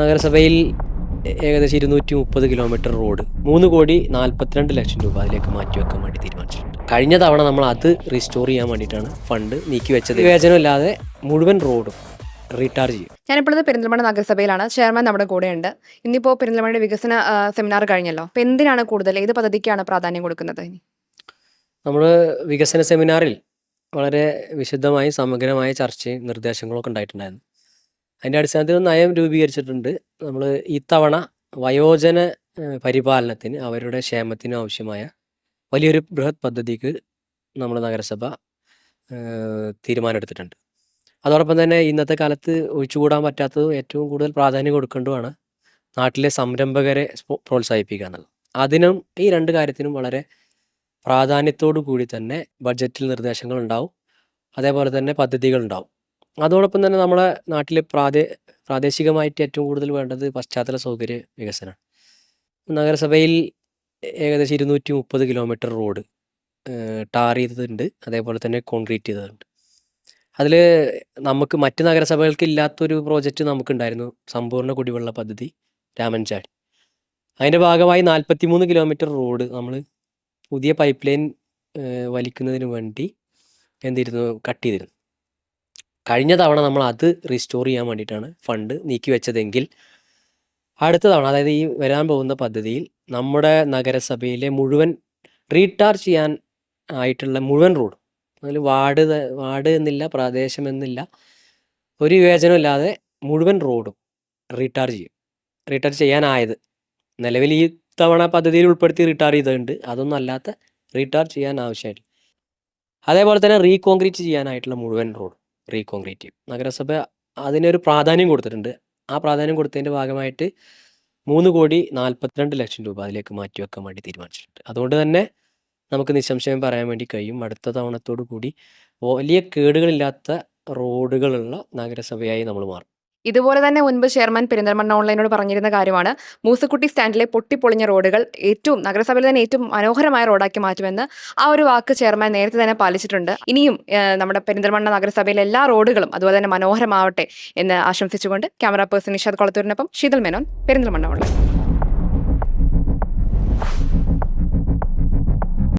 നഗരസഭയിൽ ഏകദേശം ഇരുന്നൂറ്റി മുപ്പത് കിലോമീറ്റർ റോഡ്. മൂന്ന് കോടി നാൽപ്പത്തിരണ്ട് ലക്ഷം രൂപ അതിലേക്ക് മാറ്റിവെക്കാൻ വേണ്ടി തീരുമാനിച്ചിട്ടുണ്ട്. കഴിഞ്ഞ തവണ നമ്മൾ അത് റീസ്റ്റോർ ചെയ്യാൻ വേണ്ടിയിട്ടാണ് ഫണ്ട് നീക്കി വെച്ചത്. വിവേചനമില്ലാതെ മുഴുവൻ റോഡും റീടാർജ് ചെയ്യും. ഞാനിപ്പോഴത് പെരിന്തൽമണ്ണ നഗരസഭയിലാണ്. ചെയർമാൻ നമ്മുടെ കൂടെയുണ്ട്. ഇന്നിപ്പോ പെരിന്തൽമണ്ണയുടെ വികസന സെമിനാർ കഴിഞ്ഞല്ലോ. അപ്പോൾ എന്തിനാണ് കൂടുതൽ ഏത് പദ്ധതിക്കാണ് പ്രാധാന്യം കൊടുക്കുന്നത് നമ്മൾ വികസന സെമിനാറിൽ വളരെ വിശദമായി സമഗ്രമായ ചർച്ചയും നിർദ്ദേശങ്ങളൊക്കെ ഉണ്ടായിട്ടുണ്ടായിരുന്നു. അതിന്റെ അടിസ്ഥാനത്തിൽ നയം രൂപീകരിച്ചിട്ടുണ്ട്. നമ്മൾ ഇത്തവണ വയോജന പരിപാലനത്തിന് അവരുടെ ക്ഷേമത്തിനും ആവശ്യമായ വലിയൊരു ബൃഹത് പദ്ധതിക്ക് നമ്മൾ നഗരസഭ തീരുമാനമെടുത്തിട്ടുണ്ട്. അതോടൊപ്പം തന്നെ ഇന്നത്തെ കാലത്ത് ഒഴിച്ചുകൂടാൻ പറ്റാത്തതും ഏറ്റവും കൂടുതൽ പ്രാധാന്യം കൊടുക്കേണ്ടതുമാണ് നാട്ടിലെ സംരംഭകരെ പ്രോത്സാഹിപ്പിക്കുക എന്നുള്ളത്. അതിനും ഈ രണ്ട് കാര്യത്തിനും വളരെ പ്രാധാന്യത്തോടു കൂടി തന്നെ ബഡ്ജറ്റിൽ നിർദ്ദേശങ്ങൾ ഉണ്ടാവും അതേപോലെ തന്നെ പദ്ധതികൾ ഉണ്ടാവും അതോടൊപ്പം തന്നെ നമ്മുടെ നാട്ടിൽ പ്രാദേ പ്രാദേശികമായിട്ട് ഏറ്റവും കൂടുതൽ വേണ്ടത് പശ്ചാത്തല സൗകര്യ വികസനമാണ് നഗരസഭയിൽ ഏകദേശം ഇരുന്നൂറ്റി മുപ്പത് കിലോമീറ്റർ റോഡ് ടാർ ചെയ്തതുണ്ട്. അതേപോലെ തന്നെ കോൺക്രീറ്റ് ചെയ്തതുണ്ട്. അതിൽ നമുക്ക് മറ്റ് നഗരസഭകൾക്ക് ഇല്ലാത്തൊരു പ്രോജക്റ്റ് നമുക്കുണ്ടായിരുന്നു. സമ്പൂർണ കുടിവെള്ള പദ്ധതി രാമൻചാടി അതിന്റെ ഭാഗമായി നാൽപ്പത്തി മൂന്ന് കിലോമീറ്റർ റോഡ് നമ്മൾ പുതിയ പൈപ്പ് ലൈൻ വലിക്കുന്നതിന് വേണ്ടി എന്തിരുന്നു? കട്ട് ചെയ്തിരുന്നു. കഴിഞ്ഞ തവണ നമ്മൾ അത് റീസ്റ്റോർ ചെയ്യാൻ വേണ്ടിയിട്ടാണ് ഫണ്ട് നീക്കി വെച്ചതെങ്കിൽ അടുത്ത തവണ അതായത് ഈ വരാൻ പോകുന്ന പദ്ധതിയിൽ നമ്മുടെ നഗരസഭയിലെ മുഴുവൻ റീടാർജ് ചെയ്യാൻ ആയിട്ടുള്ള മുഴുവൻ റോഡ് അതിൽ വാർഡ് വാർഡ് എന്നില്ല പ്രദേശം എന്നില്ല ഒരു വിവേചനം ഇല്ലാതെ മുഴുവൻ റോഡും റീടാർജ് ചെയ്യും. റീടാർജ് ചെയ്യാനായത്. നിലവിൽ ഈ തവണ പദ്ധതിയിൽ ഉൾപ്പെടുത്തി റീടാർ ചെയ്തിട്ടുണ്ട് അതൊന്നും അല്ലാത്ത റീടാർജ് ചെയ്യാൻ ആവശ്യമായിട്ട്. അതേപോലെ തന്നെ റീകോൺക്രീറ്റ് ചെയ്യാനായിട്ടുള്ള മുഴുവൻ റോഡ് റീകോൺക്രീറ്റ് നഗരസഭ അതിനൊരു പ്രാധാന്യം കൊടുത്തിട്ടുണ്ട്. ആ പ്രാധാന്യം കൊടുത്തതിന്റെ ഭാഗമായിട്ട് മൂന്ന് കോടി നാൽപ്പത്തിരണ്ട് ലക്ഷം രൂപ അതിലേക്ക് മാറ്റിവെക്കാൻ വേണ്ടി തീരുമാനിച്ചിട്ടുണ്ട്. അതുകൊണ്ട് തന്നെ നമുക്ക് നിസ്സംശയം പറയാൻ വേണ്ടി കഴിയും. അടുത്ത തവണത്തോടു കൂടി വലിയ കേടുകളില്ലാത്ത റോഡുകളുള്ള നഗരസഭയായി നമ്മൾ മാറും. ഇതുപോലെ തന്നെ മുൻപ് ചെയർമാൻ പെരിന്തൽമണ്ണ ഓൺലൈനോട് പറഞ്ഞിരുന്ന കാര്യമാണ്. മൂസക്കുട്ടി സ്റ്റാൻഡിലെ പൊട്ടിപ്പൊളിഞ്ഞ റോഡുകൾ ഏറ്റവും നഗരസഭയിൽ തന്നെ ഏറ്റവും മനോഹരമായ റോഡാക്കി മാറ്റുമെന്ന് ആ ഒരു വാക്ക് ചെയർമാൻ നേരത്തെ തന്നെ പാലിച്ചിട്ടുണ്ട്. ഇനിയും നമ്മുടെ പെരിന്തൽമണ്ണ നഗരസഭയിലെ എല്ലാ റോഡുകളും അതുപോലെ തന്നെ മനോഹരമാവട്ടെ എന്ന് ആശംസിച്ചുകൊണ്ട് ക്യാമറ പേഴ്സൺ നിഷാദ് കൊളത്തൂരിനൊപ്പം ശീതൽ മേനോൻ പെരിന്തൽമണ്ണ ഓൺലൈൻ.